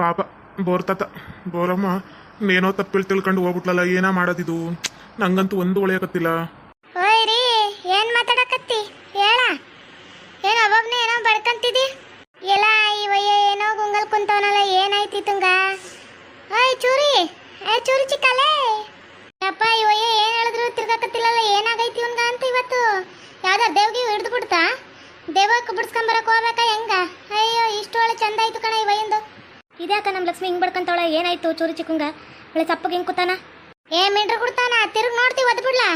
ಪಾಪ, ಬೋರ್ತತ, ಬೋರಮ್ಮ ಏನೋ ತಪ್ಪಿಲ್ ತಿಳ್ಕೊಂಡು ಹೋಗ್ಬಿಟ್ಲಲ್ಲ, ಏನ ಮಾಡೋದಿದು? ನಂಗಂತೂ ಒಂದು ಒಳ್ಳೆಯಕತ್ತಿಲ್ಲ ಓಯ್ ರೀ, ಏನ್ ಮಾತಾಡಕತ್ತಿ? ಹೇಳ. ಏನ ಒಬ್ಬೊಬ್ನೇ ಏನೋ ಬಡ್ಕಂತಿದಿ? ಎಲ್ಲ ಇವಯ್ಯ ಏನೋ ಗುಂಗಲ್ ಕುಂತವನಲ್ಲ, ಏನಾಯ್ತಿ ತುಂಗ? ಓಯ್ ಚೂರಿ, ಏ ಚೂರಿ ಚಿಕ್ಕಲೇ. ಅಪ್ಪ ಇವಯ್ಯ ಏನ್ ಹೇಳಿದ್ರು ತಿರ್ಗಾಕತ್ತಿಲ್ಲಲ್ಲ, ಏನಾಗೈತಿ ಇವ್ನ್ಗ ಅಂತ ಇವತ್ತು? ಯಾವ್ದೋ ದೇವ್ಗೆ ಹಿಡ್ದು ಬಿಡ್ತಾ? ದೇವಕ್ಕೆ ಬಿಡ್ಸ್ಕೊಂಬರಕ್ ಹೋಗ್ಬೇಕಾ ಹೆಂಗ? ಅಯ್ಯೋ, ಇಷ್ಟು ಒಳ್ಳೆ ಚಂದ ಆಯ್ತು ಕಣ ಇವಯ್ಯಂದು ಇದ್ಯಾಕ ನಮ್ಮ ಲಕ್ಷ್ಮಿ ಹಿಂಗೆ ಬಡ್ಕಂತವಳ ಏನಾಯ್ತು ಚೂರಿ ಚಿಕ್ಕಂಗ? ಒಳ್ಳೆ ಸಪ್ಪಗೆ ಹಿಂಗೆ ಕೂತಾನ? ಏ ಮಿಂಡ್ರು ಕೊಡ್ತಾನ? ತಿರುಗ್ ನೋಡ್ತೀವಿ ಒದ್ ಬಿಡ್ಲಾ?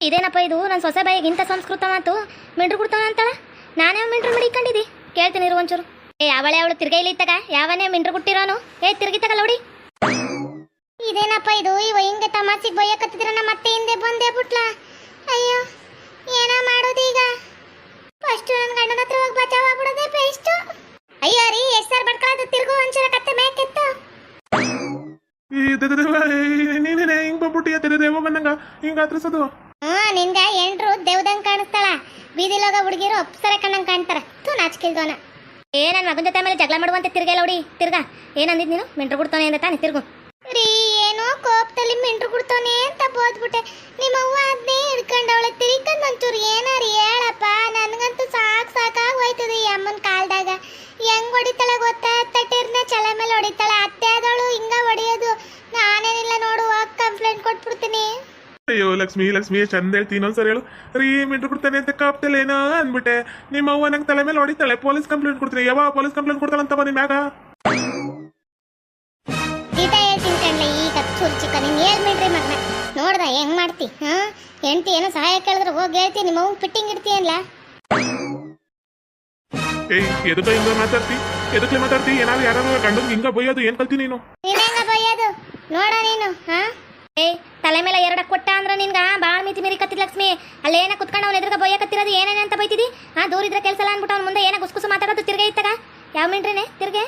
ಇದೇನಪ್ಪ ಇದು? ನನ್ನ ಸೊಸೆ ಬಾಯಿಗೆ ಇಂಥ ಸಂಸ್ಕೃತ ಮಾತು? ಮಿಂಡ್ರು ಕೊಡ್ತಾನ ಅಂತಾಳ? ನಾನೇ ಮಿಂಡ್ರು ಮಡಿಕೊಂಡಿದ್ದಿ ಕೇಳ್ತೀನಿ ಇರು ಒಂಚೂರು. ಏ ಯಾವಳೆ ಅವಳು ತಿರ್ಗಾ ಇಲ್ಲಿ ಇತ್ತಾಗ? ಯಾವನೇ ಮಿಂಡ್ರು ಕೊಟ್ಟಿರೋನು? ಏ ತಿರ್ಗಿ ತಗಲ್ಲ ನೋಡಿ ಇದೇನಪ್ಪ ಇದು? ಇವ ಹಿಂಗೆ ತಮಾಸಿಗೆ ಬೈಯಕತ್ತಿದ್ರ ನಮ್ಮ ಮತ್ತೆ ಹಿಂದೆ ಬಂದೇ ಬಿಟ್ಲ? ಅಯ್ಯೋ ಏನ ಮಾಡೋದು ಈಗ. ಫಸ್ಟ್ ನನ್ನ ಗಂಡನ ಹತ್ರ ಹೋಗಿ ಬಚಾವ್ ಆಗ್ಬಿಡೋದೆ ಬೆಸ್ಟ್ ಅಯ್ಯೋ ರೀ ಎಷ್ಟ್ ಸರ್ ಬಡ್ಕೊಳ್ಳೋದು ತಿರ್ಗು ಒಂಚೂರ ಕತ್ತೆ ಮೇಕಿತ್ತು ಈ ದೇವ ನೀನೇನೆ ಹಿಂಗ್ ಬಂದ್ಬಿಟ್ಟು ದೇವ ಬಂದಂಗ ಹಿಂಗ ಹತ್ರಸೋದು ಹ್ಞೂ ನಿನ್ಗ ಎಂಟ್ರು ದೇವ್ದಂಗ್ ಕಾಣಿಸ್ತಾಳ. ಬೀದಿಲೋಗ ಹುಡುಗಿರು ಅಪ್ಸರ ಕಣ್ಣಂಗ್ ಕಾಣ್ತಾರ. ತೂ ನಾಚಿಕಿಲ್ದವನ ಏ ನನ್ನ ಮಗನ ಜೊತೆ ಮೇಲೆ ಜಗಳ ಮಾಡುವಂತ ತಿರ್ಗಲ್ಲ ನೋಡಿ ತಿರ್ಗಾ. ಏನಂದಿದ್ ನೀನು? ಮಿಂಟ್ರ ಬಿಡ್ತಾನೆ ಅಂತ ತಾನೆ ತಿರ್ಗು. ರೀ ಏನೋ ಕೋಪದಲ್ಲಿ ಮೆಂಟ್ರು ಬಿಡ್ತಾನೆ ಅಂತ ಬೋದ್ಬಿಟ್ಟೆ. ನಿಮ್ಮ ಅವ್ವ ಅದನ್ನೇ ಹಿಡ್ಕೊಂಡವಳೆ ತಿರ್ಕೊಂಡ್ ಒಂಚೂರು ಏನಾರಿ ಹೇಳಪ್ಪ. ಲಕ್ಷ್ಮಿ ಲಕ್ಷ್ಮಿ ಚಂದ ಹೇಳ್ತೀನಿ ಇನ್ನೊಂದ್ಸರಿ ಹೇಳು. ರೀ ಮಿಂಟ್ರು ಕೊಡ್ತಾನೆ ಅಂತ ಕಾಪ್ತಲೇನ ಅಂದ್ಬಿಟ್ಟೆ. ನಿಮ್ಮ ಅವ್ವ ನಂಗೆ ತಲೆ ಮೇಲೆ ಹೊಡಿತಾಳೆ. ಪೊಲೀಸ್ ಕಂಪ್ಲೇಂಟ್ ಕೊಡ್ತೀನಿ. ಯಾವ ಪೊಲೀಸ್ ಕಂಪ್ಲೇಂಟ್ ಕೊಡ್ತಾಳಂತ ಬನ್ನಿ ಮ್ಯಾಗ ನೋಡ್ದ ಹೆಂಗ್ ಮಾಡ್ತಿ? ಹಾ? ಹೆಂಡ್ತಿ ಏನೋ ಸಹಾಯ ಕೇಳಿದ್ರೆ ಹೋಗಿ ಹೇಳ್ತಿ. ನಿಮ್ಮ ಅವ್ನ್ ಫಿಟ್ಟಿಂಗ್ ಇಡ್ತೀಯಲ್ಲ ಏಯ್ ಎದಕ್ಕ ಹಿಂಗ ಮಾತಾಡ್ತಿ? ಎದಕ್ಕೆ ಮಾತಾಡ್ತಿ? ಏನಾದ್ರು ಯಾರು ಗಂಡಂಗೆ ಹಿಂಗ ಬೈಯೋದು ಏನ್ ಕಲ್ತಿ ನೀನು? ಬೈಯೋದು? ನೋಡ ನೀನು ಹಾ? ಏ, ತಲೆ ಮೇಲೆ ಎರಡ ಕೊಟ್ಟ ಅಂದ್ರೆ ನಿನ್ಗ ಬಾಳ್ ಮಿತಿ ಮೀರಿ ಕತ್ತಿದ್ ಲಕ್ಷ್ಮಿ ಅಲ್ಲೇನ ಕುತ್ಕೊಂಡು ಅವ್ನ ಎದುರುಗ ಕತ್ತಿರೋದು ಏನೇನೆ ಅಂತ ಬೈತಿದಿ? ಆ, ದೂರ ಇದ್ರೆ ಕೆಲಸ ಅನ್ಬಿಟ್ಟು ಅವ್ನ ಮುಂದೆ ಏನ ಗುಸ್ಗುಸು ಮಾತಾಡೋದು ತಿರ್ಗಾ ಇತ್ತಾಗ? ಯಾವ ಮಿಂಡ್ರಿನೇ ತಿರ್ಗೆ?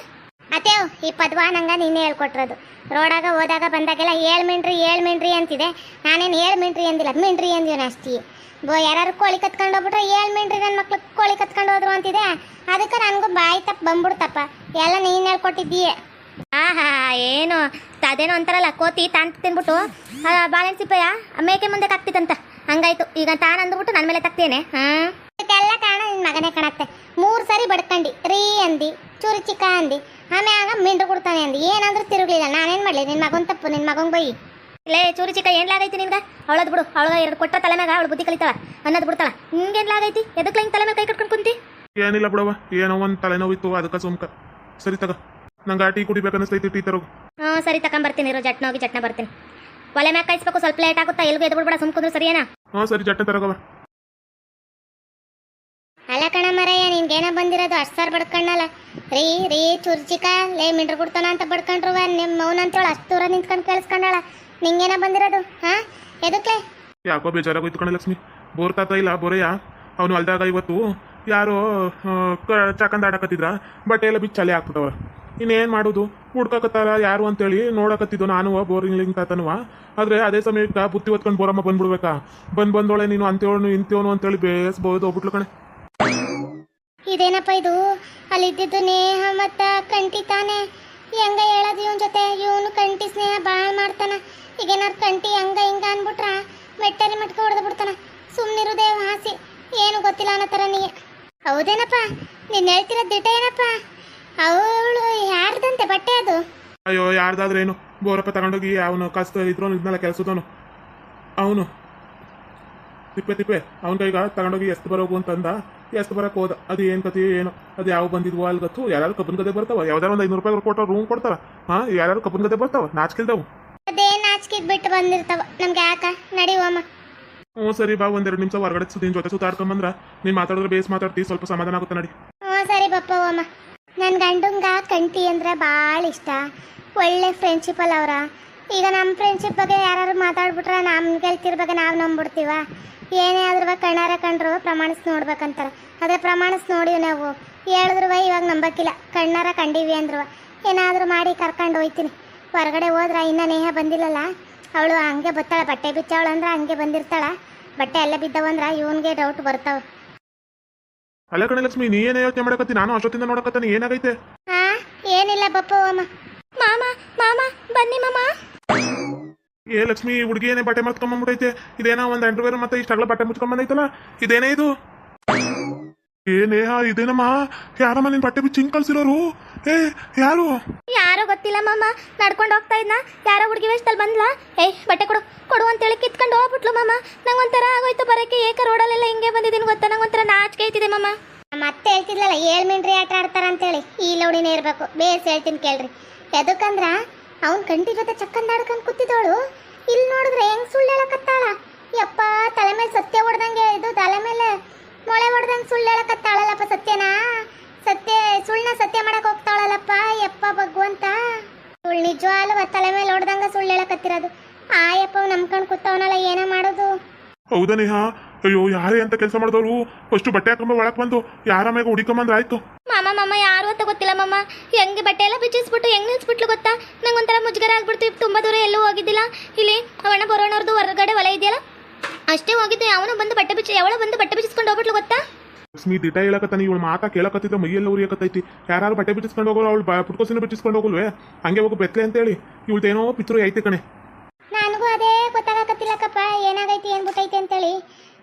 ಅತ್ತೇವ್ ಈ ಪದ್ವಾ ನಂಗ ನಿನ್ನೆ ಹೇಳ್ಕೊಟ್ರದು. ರೋಡಾಗ ಹೋದಾಗ ಬಂದಾಗೆಲ್ಲ ಏಳು ಮಿಂಟ್ರಿ ಏಳು ಮಿಂಟ್ರಿ ಅಂತಿದೆ. ನಾನೇನು ಏಳು ಮಿಂಟ್ರಿ ಅಂದಿಲ್ಲ ಮಿಂಟ್ರಿ ಅಂದಿವನ ಅಷ್ಟೇ. ಬೋ ಯಾರು ಕೋಳಿ ಕತ್ಕೊಂಡು ಹೋಗ್ಬಿಟ್ರೆ ಏಳು ಮಿಂಟ್ರಿ ನನ್ನ ಮಕ್ಳು ಕೋಳಿ ಕತ್ಕೊಂಡು ಹೋದ್ರು ಅಂತಿದೆ. ಅದಕ್ಕೆ ನನಗೂ ಬಾಯಿ ತಪ್ಪ ಬಂದ್ಬಿಡ್ತಪ್ಪ. ಎಲ್ಲ ನೀನು ಹೇಳ್ಕೊಟ್ಟಿದ್ದೀಯ. ಆಹಾ ಏನು? ಅದೇನೋ ಅಂತಾರಲ್ಲ ಕೋತಿ ತಾನ್ ತಿನ್ಬಿಟ್ಟು. ಬಾಳೆಹಣ್ಣು ಸಿಪ್ಪಯ್ಯ ಮೇಕೆ ಮುಂದೆ ತಾಕ್ತಿತ್ತಂತ ಹಂಗಾಯ್ತು ಈಗ ತಾನ್ ಅಂದ್ಬಿಟ್ಟು ನನ್ನ ಮೇಲೆ ತಕ್ತೇನೆ ಹಾ? ಇದೆಲ್ಲ ಕಾರಣ ನಿನ್ನ ಮಗನೇ ಕಾಣತ್ತೆ. ಮೂರು ಸರಿ ಬಡ್ಕಂಡಿ ರೀ ಅಂದಿ ಚೂರಿ ಚಿಕ್ಕ ಅಂದಿ ಆಮ್ಯಾಗ ಮಿಂಡ್ರು ಕೊಡ್ತಾನೆ ಅಂದಿ. ಏನಾದ್ರೂ ತಿರುಗ್ಲಿಲ್ಲ ನಾನೇನ್ ಮಾಡ್ಲಿ? ನಿನ್ನ ಮಗನ್ ತಪ್ಪು ನಿನ್ನ ಮಗನ್ ಬೈ. ಲೇ ಚೂರಿ ಚಿಕ್ಕ ಏನ್ ಲಾಗೈತಿ ನಿನ್ಗ? ಅವಳದ್ ಬಿಡು ಅವಳ ಎರಡು ಕೊಟ್ಟ ತಲೆ ಮ್ಯಾಗ ಅವಳು ಬುದ್ಧಿ ಕಲಿತಾಳ ಅನ್ನೋದು ಬಿಡ್ತಾಳ. ನಿಂಗೇನ್ ಲಾಗೈತಿ? ಎದಕ್ಕೆ ಹಿಂಗ್ ತಲೆ ಮೇಲೆ ಕೈ ಕಟ್ಕೊಂಡು ಕುಂತಿ? ಏನಿಲ್ಲ ಬಿಡವ ಏನೋ ಒಂದ್ ತಲೆನೋವಿತ್ತು ಅದಕ್ಕ ಸುಮ್ಕ. ಸರಿ ತಗ. ನಂಗೆ ಆ ಟೀ ಕುಡಿಬೇಕನ್ನಿಸ್ತೈತಿ ಟೀ ತರೋ ಹ್ಞೂ ಸರಿ ತಕೊಂಬರ್ತೀನಿ ಇರೋ ಜಟ್ನ ಹೋಗಿ ಜಟ್ನ ಬರ್ತೀನಿ. ಒಲೆ ಮ್ಯಾಗ ಕಾಯಿಸ್ಬೇಕು ಸ್ವಲ್ಪ ಲೇಟ್ ಆಗುತ್ತಾ? ಎಲ್ಗೂ ಸುಮ್ ಕುಂದ್ರು ಸರಿಯೇನಾ? ಹಾ ಸರಿ ಜಟ್ಟೆ ತರಗವ. ಅಲ್ಲ ಕಣ ಮರಯ್ಯ ನಿನ್ಗೇನ ಬಂದಿರೋದು ಅಷ್ಟು ಸರ್ ಬಡ್ಕಣ್ಣಲ್ಲ ರೀ ರೀ ಚುರ್ಚಿಕ ಲೇ ಮಿಂಡ್ರ ಕೊಡ್ತಾನ ಅಂತ ಬಡ್ಕೊಂಡ್ರುವ ನಿಮ್ಮ ಅಂತೇಳಿ ಅಷ್ಟು ದೂರ ನಿಂತ್ಕೊಂಡು ಕೇಳಿಸ್ಕೊಂಡಾಳ. ನಿಂಗೇನ ಬಂದಿರೋದು ಹಾ? ಎದಕ್ಕೆ ಯಾಕೋ ಬೇಜಾರಾಗೋಯ್ತು ಕಣ ಲಕ್ಷ್ಮಿ. ಬೋರ್ ತಾತ ಇಲ್ಲ ಬೋರಯ್ಯ? ಅವನು ಅಲ್ದಾಗ ಇವತ್ತು ಯಾರೋ ಚಕಂದಾಡಕತ್ತಿದ್ರ ಬಟ್ಟೆ ಎಲ್ಲ ಬಿಚ್ಚಲೆ ಹಾಕ್ಬಿಟ್ಟವ ಇನ್ನೇನು ಮಾಡೋದು? ಹುಡ್ಕಕತ್ತಾರ ಯಾರು ಅಂತೇಳಿ ನೋಡಕತ್ತಿದ್ದು ನಾನು ಬೋರಿಂಗ್ ತಾತನುವ ಆದ್ರೆ ಅದೇ ಸಮಯಕ್ಕೆ ಬುತ್ತಿ ಹೊತ್ಕೊಂಡು ಬೋರಮ್ಮ ಬಂದ್ಬಿಡ್ಬೇಕಾ? ಬಂದ್ ಬಂದೋಳೆ ನೀನು ಅಂತೇವನು ಇಂತೇವನು ಅಂತೇಳಿ ಬೇಸ್ಬೋದು ಹೋಗ್ಬಿಟ್ಲು ಕಣೆ. ಇದೇನಪ್ಪ ಇದು? ಅಲ್ಲಿದ್ದು ನೇಹ ಮತ್ತ ಕಂಟಿ ತಾನೆ. ಹೆಂಗ ಹೇಳೋದು ಇವನ್ ಜೊತೆ? ಇವನು ಕಂಟಿ ಸ್ನೇಹ ಬಾಳ್ ಮಾಡ್ತಾನ. ಈಗೇನಾರು ಕಂಟಿ ಹಂಗ ಹಿಂಗ ಅನ್ಬಿಟ್ರ ಮೆಟ್ಟರಿ ಮಟ್ಕ ಹೊಡೆದು ಬಿಡ್ತಾನ. ಸುಮ್ಮನಿರುದೇ ಹಾಸಿ ಏನು ಗೊತ್ತಿಲ್ಲ ಅನ್ನೋ ಥರ ನೀ. ಹೌದೇನಪ್ಪ? ನೀನು ಹೇಳ್ತಿರೋ ದಿಟ ಏನಪ್ಪ? ಯಾರ್ದಂತೆ ಬಟ್ಟೆ ಅದು? ಅಯ್ಯೋ ಯಾರ್ದಾದ್ರೇನು ಬೋರಪ್ಪ ತಗೊಂಡೋಗಿ ಅವನು ಕಸ್ತ ಇದ್ರು ಇದ್ನೆಲ್ಲ ಕೆಲಸದವನು. ಅವನು. ತಿಪ್ಪೆ ತಿಪ್ಪೆ. ಅವನ ಕೈಗ ತಗೊಂಡೋಗಿ ಎಷ್ಟು ಬರೋಗು ಅಂತಂದ ಎಷ್ಟು ಬರಕ್ ಹೋದ. ಅದು ಏನ್ ಕತಿ ಏನು? ಅದು ಯಾವ ಬಂದಿದ್ವು ಅಲ್ಲಿ ಗೊತ್ತು? ಯಾರು ಕಬ್ಬನ್ ಗದೆ ಬರ್ತಾವ? ಯಾವ್ದಾರ ಒಂದು ಐನೂರು ರೂಪಾಯಿ ಕೊಟ್ಟ ರೂಮ್ ಕೊಡ್ತಾರ. ಹಾ ಯಾರು ಕಬ್ಬನ್ ಗದೆ ಬರ್ತಾವ? ನಾಚ್ಕಿಲ್ದವು. ಅದೇ ನಾಚಿಕೆ ಬಿಟ್ಟು ಬಂದಿರ್ತಾವ? ನಮ್ಗೆ ಯಾಕ? ನಡಿವಮ್ಮ ಹ್ಞೂ ಸರಿ ಬಾ ಒಂದೆರಡು ನಿಮಿಷ ಹೊರಗಡೆ ಸುದ್ದಿ ನಿನ್ ಜೊತೆ ಸುತ್ತಾಡ್ಕೊಂಬಂದ್ರ ನೀನ್ ಮಾತಾಡಿದ್ರೆ ಬೇಸ್ ಮಾತಾಡ್ತೀವಿ ಸ್ವಲ್ಪ ಸಮಾಧಾನ ಆಗುತ್ತೆ ನಡಿ. ಹ್ಞೂ ಸರಿ ಬಪ್ಪ ಅಮ್ಮ. ನನ್ನ ಗಂಡಂಗ ಕಂಟಿ ಅಂದ್ರೆ ಭಾಳ ಇಷ್ಟ. ಒಳ್ಳೆ ಫ್ರೆಂಡ್ಶಿಪ್ ಅವರ. ಈಗ ನಮ್ಮ ಫ್ರೆಂಡ್ಶಿಪ್ ಬಗ್ಗೆ ಯಾರು ಮಾತಾಡ್ಬಿಟ್ರೆ ನಮ್ಮ ಗೆಲ್ತಿರ ಬಗ್ಗೆ ನಾವು ನಂಬಿಡ್ತೀವ ಏನೇ ಆದ್ರೂ ಕಣ್ಣಾರ ಕಂಡ್ರು ಪ್ರಮಾಣಿಸಿ ನೋಡ್ಬೇಕಂತಾರೆ. ಅದೇ ಪ್ರಮಾಣಿಸಿ ನೋಡಿವಿ ನಾವು. ಹೇಳಿದ್ರು ಇವಾಗ ನಂಬಕ್ಕಿಲ್ಲ ಕಣ್ಣಾರ ಕಂಡೀವಿ ಅಂದ್ರು ಏನಾದರೂ ಮಾಡಿ ಕರ್ಕೊಂಡು ಹೋಯ್ತೀನಿ. ಹೊರಗಡೆ ಹೋದ್ರೆ ಇನ್ನ ನೇಹ ಬಂದಿಲ್ಲಲ್ಲ. ಅವಳು ಹಂಗೆ ಬತ್ತಾಳ. ಬಟ್ಟೆ ಬಿಚ್ಚವಳು ಅಂದ್ರೆ ಹಂಗೆ ಬಂದಿರ್ತಾಳೆ. ಬಟ್ಟೆ ಎಲ್ಲ ಬಿದ್ದವಂದ್ರೆ ಇವನಿಗೆ ಡೌಟ್ ಬರ್ತಾವ. ಅಲ್ಲ ಕಣೆ ಲಕ್ಷ್ಮಿ ನೀ ಏನೇ ಯೋಚನೆ ಮಾಡಕತ್ತಿ ನಾನು ಅಷ್ಟೊತ್ತಿಂದ ನೋಡಕತ್ತಾನೆ ಏನಾಗೈತೆ? ಹಾ ಏನಿಲ್ಲ ಬಪ್ಪ ಮಾಮಾ ಮಾಮ ಮಾಮ ಬನ್ನಿ ಮಾಮ. ಏ ಲಕ್ಷ್ಮಿ ಹುಡುಗಿ ಏನೇ ಬಟ್ಟೆ ಮಾಡ್ಕೊಂಬಂದ್ಬಿಟ್ಟೈತೆ ಇದೇನೋ ಒಂದು ಅಂಡರ್ವೇರ್ ಮತ್ತೆ ಇಷ್ಟಾಗ್ಲ ಬಟ್ಟೆ ಮುಚ್ಕೊಂಬಂದೈತಲ್ಲ ಇದೇನೇ ಇದು? ಏನೇ ನೇಹ ಇದೇನಮ್ಮ? ಯಾರಮ್ಮ ನಿನ್ ಬಟ್ಟೆ ಬಿಚ್ಚಿ ಹಿಂಗ್ ಕಳ್ಸಿರೋರು? ಏ ಯಾರು? ಯಾರೋ ಗೊತ್ತಿಲ್ಲ ಮಾಮ. ನಡ್ಕೊಂಡು ಹೋಗ್ತಾ ಇದ್ನ. ಯಾರೋ ಹುಡುಗಿ ವೇಷದಲ್ಲಿ ಬಂದ್ಲ. ಏಯ್ ಬಟ್ಟೆ ಕೊಡು. ಕೊಡು ಅಂತೇಳಿ ಕಿತ್ಕೊಂಡು ಹೋಗ್ಬಿಟ್ಲು ಮಾಮ. ನಂಗೊಂಥರ ಆಗೋಯ್ತು ಬರಕ್ಕೆ. ಏಕ ರೋಡಲ್ಲೆಲ್ಲ ಹಿಂಗೆ ಬಂದಿದ್ದೀನಿ ಗೊತ್ತಾ ನಂಗೊಂಥರ ನಾಚಿಕೆ ಐತಿದೆ ಮಾಮ ಮತ್ತೆ ಹೇಳ್ತಿದ್ಲಲ್ಲ ಏಳ್ ಮಿಂಡ್ರಿ ಆಟ ಆಡ್ತಾರ ಅಂತೇಳಿ ಈ ಲೋಡಿನೇ ಇರ್ಬೇಕು. ಬೇಸ್ ಹೇಳ್ತೀನಿ ಕೇಳ್ರಿ. ಎದಕ್ಕಂದ್ರ, ಅವ್ನ್ ಕಂಟಿ ಜೊತೆ ಚಕ್ಕಂದ್ ಆಡ್ಕೊಂಡ್ ಕೂತಿದ್ದವಳು ಇಲ್ಲಿ ನೋಡಿದ್ರೆ ಹೆಂಗ್ ಸುಳ್ಳು ಹೇಳಕತ್ತಾಳ? ಯಪ್ಪ, ತಲೆ ಮೇಲೆ ಸತ್ಯ ಹೊಡ್ದಂಗೆ ಇದು, ತಲೆ ಮೇಲೆ ಮೊಳೆ ಹೊಡ್ದಂಗೆ ಸುಳ್ಳು ಹೇಳಕತ್ತಾಳಲ್ಲಪ್ಪ ಸತ್ಯನಾ? ಸತ್ಯ ಸುಳ್ಳನ್ನ ಸತ್ಯ ಮಾಡಕ್ ಹೋಗ್ತಾಳಲ್ಲಪ್ಪ, ಯಪ್ಪ ಭಗವಂತ. ಸುಳ್ಳು ನಿಜವಾಗ್ಲೂ ತಲೆ ಮೇಲೆ ಹೊಡ್ದಂಗ ಸುಳ್ಳು ಹೇಳಕತ್ತಿರೋದು. ಆ ಯಪ್ಪ ನಂಬ್ಕೊಂಡು ಕೂತವನಲ್ಲ, ಏನೋ ಮಾಡೋದು? ಹೌದಾ ನೇಹ? ಅಯ್ಯೋ ಯಾರೇ ಅಂತ ಕೆಲಸ ಮಾಡಿದವರು? ಫಸ್ಟ್ ಬಟ್ಟೆ ಹಾಕೊಂಬ ಒಳಕ್ ಬಂದು ಯಾರ ಮ್ಯಾಗ ಹುಡಿಕೊಂಬಂದ್ರೆ ಆಯ್ತು? ಮಾಮ ಮಾಮ ಯಾರು ಅಂತ ಗೊತ್ತಿಲ್ಲ ಮಾಮ. ಹೆಂಗೆ ಬಟ್ಟೆ ಎಲ್ಲ ಬಿಚ್ಚಿಸ್ಬಿಟ್ಟು ಹೆಂಗ್ ನಿಲ್ಸ್ಬಿಟ್ಲು ಗೊತ್ತಾ? ನಂಗೊಂಥರ ಮುಜುಗರ ಆಗ್ಬಿಡ್ತು. ತುಂಬಾ ದೂರ ಎಲ್ಲೂ ಹೋಗಿದ್ದಿಲ್ಲ. ಇಲ್ಲಿ ಅವಣ್ಣ ಬರೋಣವ್ರದ್ದು ಹೊರಗಡೆ ಹೊಲ ಇದೆಯಲ್ಲ? ಅಷ್ಟೇ ಹೋಗಿದ್ದು ಅವನು ಬಂದು ಬಟ್ಟೆ ಬಿಚ್ಚಿ ಯಾವ ಬಂದು ಬಟ್ಟೆ ಬಿಚ್ಚಿಸ್ಕೊಂಡು ಹೋಗ್ಬಿಟ್ಲು ಗೊತ್ತಾ? ಲಕ್ಷ್ಮಿ ದಿಟ ಹೇಳಕತ್ತಾನೆ. ಇವಳು ಮಾತಾ ಕೇಳಕತ್ತಿದ್ದ ಮೈಯೆಲ್ಲ ಉರಿಯಕತ್ತೈತಿ. ಯಾರು ಬಟ್ಟೆ ಬಿಚ್ಚಿಸ್ಕೊಂಡು ಹೋಗೋರು ಅವಳು ಪುಟ್ಕೋಸಿನ ಬಿಚ್ಚಿಸ್ಕೊಂಡು ಹೋಗಲ್ವೇ? ಹಂಗೆ ಹೋಗು ಬೆತ್ಲೆ ಅಂತೇಳಿ ಇವಳ್ದೇನೋ ಪಿತ್ರು ಐತೆ ಕಣೆ. ನನಗೂ ಅದೇ ಗೊತ್ತಾಗಕತ್ತಿಲ್ಲಕ್ಕಪ್ಪ. ಏನಾಗೈತಿ ಏನ್ಬಿಟ್ಟೈತಿ ಅಂತೇಳಿ.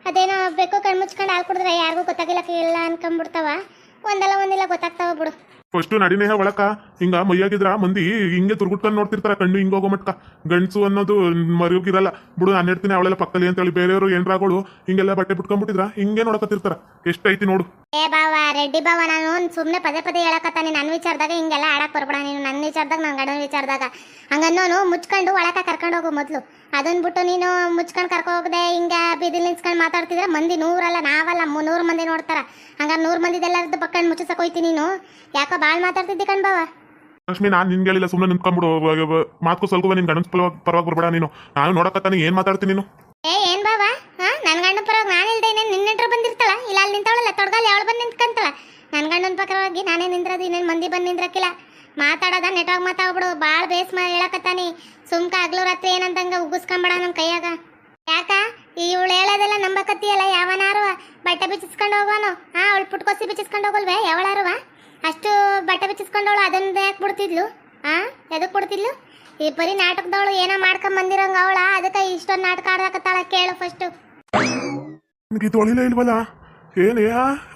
ಅದೇನೋ ಬೇಕೋ ಕಣ್ ಮುಚ್ಕೊಂಡು ಹಾಲು ಕುಡಿದ್ರೆ ಯಾರಿಗೂ ಗೊತ್ತಾಗಿಲ್ಲ ಇಲ್ಲ ಅನ್ಕೊಂಡ್ಬಿಡ್ತಾವ. ಒಂದಲ್ಲ ಒಂದಿಲ್ಲ ಗೊತ್ತಾಗ್ತಾವ ಬಿಡು. ಫಸ್ಟು ನಡಿನೇಹ ಒಳಕ. ಹಿಂಗ ಮೈಯಾಗಿದ್ರ ಮಂದಿ ಹಿಂಗೆ ತುರ್ಗುಟ್ಕೊಂಡು ನೋಡ್ತಿರ್ತಾರ ಕಣ್ಣು ಹಿಂಗ ಹೋಗೋ ಮಟ್ಕ. ಗಂಡ್ಸು ಅನ್ನೋದು ಮರಿಯೋಗಿರಲ್ಲ. ಬಿಡು, ನಾನು ಹೇಳ್ತೀನಿ ಅವಳೆಲ್ಲ ಪಕ್ಕದಲ್ಲಿ ಅಂತೇಳಿ ಬೇರೆಯವರು ಏನ್ರಾಗಳು, ಹಿಂಗೆಲ್ಲ ಬಟ್ಟೆ ಬಿಟ್ಕೊಂಡ್ಬಿಟ್ಟಿದ್ರ, ಹಿಂಗೆ ನೋಡಕತ್ತಿರ್ತಾರ. ಎಷ್ಟೈತಿ ನೋಡು. ಏ ಬಾವ ರೆಡ್ಡಿ ಬಾವ ನಾನು ಸುಮ್ಮನೆ ಪದೇ ಪದೇ ಹೇಳಕತ್ತಾನೆ. ನನ್ನ ವಿಚಾರದಾಗ ಹಿಂಗೆಲ್ಲ ಆಡಕ್ ಬರ್ಬೇಡ ನೀನು. ನನ್ನ ವಿಚಾರದಾಗ ನನ್ನ ಗಂಡನ ವಿಚಾರದಾಗ. ಹಂಗನ್ನೋನು ಮುಚ್ಕೊಂಡು ಒಳಕ ಕರ್ಕೊಂಡು ಹೋಗು ಮೊದಲು. ಅದನ್ ಬಿಟ್ಟು ನೀನು ಮುಚ್ಕೊಂಡು ಕರ್ಕೊ ಹೋಗದೆ ಹಿಂಗ ಬೀದಿಲ್ ನಿಲ್ಸ್ಕೊಂಡು ಮಾತಾಡ್ತಿದ್ರೆ ಮಂದಿ ನೂರಲ್ಲ ನಾವಲ್ಲ ಮುನ್ನೂರು ಮಂದಿ ನೋಡ್ತಾರ. ಹಂಗಾರೆ ನೂರು ಮಂದಿದೆಲ್ಲರದ್ದು ಬಕ್ಕಂಡು ಮುಚ್ಚಿಸಕ್ ಹೋಯ್ತಿ ನೀನು. ಯಾಕೋ ಬಾಳ್ ಮಾತಾಡ್ತಿದ್ದಿ ಕಣ್ ಬಾವ. ಲಕ್ಷ್ಮಿ ನಾನು ನಿನ್ಗೆ ಹೇಳಿಲ್ಲ ಸುಮ್ಮನೆ ನಿಂತ್ಕೊಂಡ್ಬಿಡು. ಮಾತು ಸ್ವಲ್ಪ ನಿನ್ ಗಂಡನ ಪರವಾಗಿ ಪರವಾಗಿ ಬರ್ಬೇಡ ನೀನು. ನಾನು ನೋಡಕತ್ತಾನೆ ಏನ್ ಮಾತಾಡ್ತೀನಿ ನೀನು? ಏ, ಏನ್ ಬಾವ ಹಾ, ನನ್ ಗಣ್ಣನ ಪರವಾಗಿ ನಾನು ಇಲ್ದೆ ಇನ್ನೇನು ನಿನ್ನೆಂಟ್ರು ಬಂದಿರ್ತಾಳ? ಇಲ್ಲ, ಅಲ್ಲಿ ನಿಂತವಳಲ್ಲ ತೊಡಗಲ್ಲಿ ಅವಳು ಬಂದು ನಿಂತ್ಕಂತಾಳ. ನನ್ನ ಗಂಡನ ಪರವಾಗಿ ನಾನೇ ನಿಂದ್ರದು, ಇನ್ನೇನು ಮಂದಿ ಬಂದು ನಿಂದ್ರಕ್ಕಿಲ್ಲ ಮಾತಾಡೋದ ನೆಟ್ವಾಗ ಮಾತಾಡ್ಬಿಡು ಭಾಳ ಬೇಸ್ ಮಾಡಿ ಹೇಳಕತ್ತಾನಿ. ಸುಮ್ಕ ಹಗ್ಲು ರಾತ್ರಿ ಏನಂತಂಗ ಉಗ್ಗಿಸ್ಕೊಂಬೇಡ ನನ್ನ ಕೈಯಾಗ. ಯಾಕ? ಇವಳು ಹೇಳೋದೆಲ್ಲ ನಂಬಕತ್ತಿಯಲ್ಲ, ಯಾವನಾರು? ಬಟ್ಟೆ ಬಿಚ್ಚಿಸ್ಕೊಂಡು ಹೋಗೋನು ಹಾ, ಅವಳು ಪುಟ್ಕೋಸಿ ಬಿಚ್ಚಿಸ್ಕೊಂಡು ಹೋಗಲ್ವೇ? ಯಾವಳಾರುವ? ಅಷ್ಟು ಬಟ್ಟೆ ಬಿಚ್ಚಿಸ್ಕೊಂಡವಳು ಅದನ್ನ ಯಾಕೆ ಬಿಡ್ತಿದ್ಲು? ಹಾ ಎದಕ್ಕೆ ಬಿಡ್ತಿದ್ಲು? ಈ ಪರಿ ನಾಟಕದವಳು ಏನೋ ಮಾಡ್ಕೊಂಡ್ ಬಂದಿರಂಗ ಅವಳ. ಅದಕ್ಕೆ ಇಷ್ಟೊಂದು ನಾಟಕ ಆಡಕತ್ತಾಳ ಕೇಳು ಫಸ್ಟ್ ನಿನಗೆ ಇದು ಇಲ್ವಲ್ಲ? ಏನೇ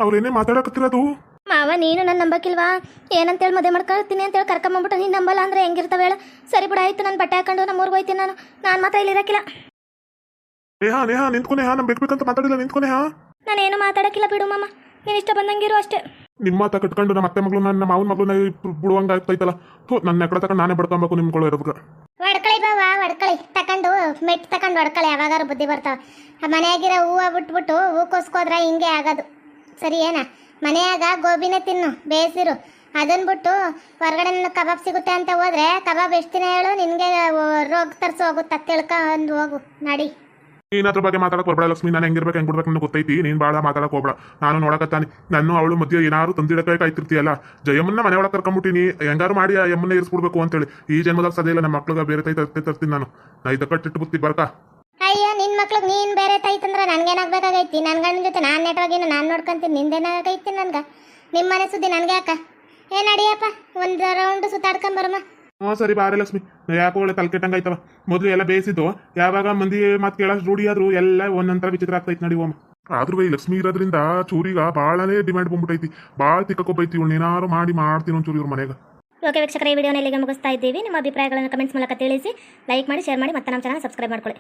ಅವ್ರೇನೇ ಮಾತಾಡಕತ್ತಿರೋದು? ಮಾವ ನೀನು ನನ್ನ ನಂಬಕ್ಕಿಲ್ವಾ ಏನಂತೇಳಿ ಮದುವೆ ಮಾಡ್ಕೊಳ್ತೀನಿ ಅಂತೇಳಿ ಕರ್ಕೊಂಬಂದ್ಬಿಟ್ಟು ನೀನು ನಂಬಲ್ಲ ಅಂದ್ರೆ ಹೆಂಗಿರ್ತಾವೆ ಹೇಳು. ಸರಿ ಬಿಡ ಆಯ್ತು ನಾನು ಬಟ್ಟೆ ಹಾಕೊಂಡು ನಮ್ಮ ಊರಿಗೆ ಹೋಯ್ತೀನಿ ನಾನು. ನಾನು ಮಾತ್ರ ಇಲ್ಲಿ ಇರಕ್ಕಿಲ್ಲ ನೇಹ ನೇಹ ನಿಂತ್ಕೊನೆ ಹಾ ನಮ್ ಬೇಕಂತ ಮಾತಾಡಿಲ್ಲ ನಿಂತ್ಕೊನೆ ಹಾ ನಾನೇನು ಮಾತಾಡಕ್ಕಿಲ್ಲ ಬಿಡು ಮಾಮ. ನೀನು ಇಷ್ಟ ಬಂದಂಗಿರು ಅಷ್ಟೇ. ನಿಮ್ಮ ಮಾತ ಕಟ್ಕೊಂಡು ನಮ್ಮ ಅತ್ತೆ ಮಗಳು ನನ್ನ ಮಾವನ ಮಗಳನ್ನ ಬಿಡುವಂಗ ಆಗ್ತೈತಲ್ಲ. ಥೂ ನನ್ನ ಎಕಡೆ ತಗೊಂಡು ನಾನೇ ಬಡ್ಕೊಬೇಕು ನಿಮ್ಗಳು ಇರೋದಕ್ಕೆ ವಡ್ಕಳಿ ಬಾವ ಒಡ್ಕಳಿ ತಕೊಂಡು, ಮೆಟ್ ತಕೊಂಡು ವಡ್ಕಳಿ, ಯಾವಾಗಾರು ಬುದ್ಧಿ ಬರ್ತಾವ. ಮನೆಯಾಗಿರೋ ಹೂವು ಬಿಟ್ಬಿಟ್ಟು ಹೂ ಕೋಸ್ಕೋದ್ರ ಹಿಂಗೆ ಆಗೋದು. ಸರಿ ಏನ? ಮನೆಯಾಗ ಗೋಬಿನೇ ತಿನ್ನು ಬೇಯಿಸಿರು ಅದನ್ನ ಬಿಟ್ಟು ಹೊರಗಡೆ ನನ್ನ ಕಬಾಬ್ ಸಿಗುತ್ತೆ ಅಂತ ಹೋದ್ರೆ ಕಬಾಬ್ ಎಷ್ಟು ದಿನ ಹೇಳು, ನಿನಗೆ ರೋಗ ತರಿಸಿ ಹೋಗುತ್ತೆ ತಿಳ್ಕೊಂಡು ಹೋಗು. ನಡಿ. ನೀನ್ ಬಗ್ಗೆ ಮಾತಾಡಕ್ ಬರ್ಬೇಡ ಲಕ್ಷ್ಮಿ. ನಾನು ಹೆಂಗಿರ್ಬೇಕು, ಹೆಂಗ್ ಬಿಡ್ಬೇಕು ನನಗೆ ಗೊತ್ತೈತಿ? ನೀನ್ ಭಾಳ ಮಾತಾಡಕ್ ಹೋಗ್ಬೇಡ. ನಾನು ನೋಡಕತ್ತಾನೆ. ನಾನು ಅವಳು ಮಧ್ಯೆ ಏನಾರು ತಂದಿಡಕ್ಕೆ ಕಾಯ್ತಿರ್ತೀಯಲ್ಲ? ಜಯಮ್ಮನ್ನ ಮನೆ ಒಳಗೆ ಕರ್ಕೊಂಬಿಟ್ಟಿನಿ. ಹೆಂಗಾರು ಮಾಡಿ ಆ ಯಮ್ಮನ್ನ ಇರಿಸ್ಬಿಡ್ಬೇಕು ಅಂತೇಳಿ. ಈ ಜನ್ಮದಾಗ ಸದೇ ಇಲ್ಲ, ನಮ್ಮ ಮಕ್ಳಿಗೆ ಬೇರೆ ತೈ ತರ್ತಿ ತರ್ತೀನಿ ನಾನು. ನಾ ಇದಕ್ಕೆ ಕಟ್ಟಿಟ್ಟು ಬುತ್ತಿ ಬರ್ಕ. ಅಯ್ಯೋ, ನಿನ್ ಮಕ್ಳಿಗೆ ನೀನ್ ಬೇರೆ ತೈತಂದ್ರ ನನ್ಗೇನಾಗ್ಬೇಕಾಗೈತಿ? ನನ್ ಗಂಡನ ಜೊತೆ ನಾನು ನೆಟ್ವಾಗಿನ ನಾನು ನೋಡ್ಕೊಂತೀನಿ. ನಿಂದೇನಾಗೈತಿ ನನ್ಗ? ನಿಮ್ಮ ಮನೆ ಸುದ್ದಿ ನನ್ಗೆ ಯಾಕ? ಏ, ನಡಿಯಪ್ಪ, ಒಂದು ರೌಂಡ್ ಸುತ್ತಾಡ್ಕೊಂಬರಮ್ಮ ಹ್ಞೂ ಸರಿ ಬಾರೆ ಲಕ್ಷ್ಮಿ. ಯಾಕೆ ಒಳ್ಳೆ ತಲೆ ಕೆಟ್ಟಂಗೆ ಆಯ್ತವ. ಮೊದಲು ಎಲ್ಲ ಬೇಯಿಸಿದ್ದು ಯಾವಾಗ ಮಂದಿ ಮಾತು ಕೇಳೋಷ್ಟು ರೂಢಿ ಆದ್ರು ಎಲ್ಲ ಒಂದೊಂಥರ ವಿಚಿತ್ರ ಆಗ್ತೈತಿ ನಡಿ ಓಮ್. ಆದ್ರೂ ಈ ಲಕ್ಷ್ಮಿ ಇರೋದ್ರಿಂದ ಚೂರಿಗ ಭಾಳನೇ ಡಿಮ್ಯಾಂಡ್ ಬಂದ್ಬಿಟ್ಟೈತಿ ಭಾಳ ಬೈತಿ ಇವಳು ಏನಾರು ಮಾಡಿ ಮಾಡ್ತೀನಿ ಒಂಚೂರು ಇವ್ರ ಮನೆಗೆ. ಓಕೆ ವೀಕ್ಷಕರ ಈ ವಿಡಿಯೋನ ಇಲ್ಲಿಗೆ ಮುಗಿಸ್ತಾ ಇದ್ದೀವಿ. ನಿಮ್ಮ ಅಭಿಪ್ರಾಯಗಳನ್ನು ಕಮೆಂಟ್ಸ್ ಮೂಲಕ ತಿಳಿಸಿ ಲೈಕ್ ಮಾಡಿ ಶೇರ್ ಮಾಡಿ ಮತ್ತೆ ನಮ್ಮ ಚಾನಲ್ ಸಬ್ಸ್ಕ್ರೈಬ್ ಮಾಡ್ಕೊಳ್ಳಿ.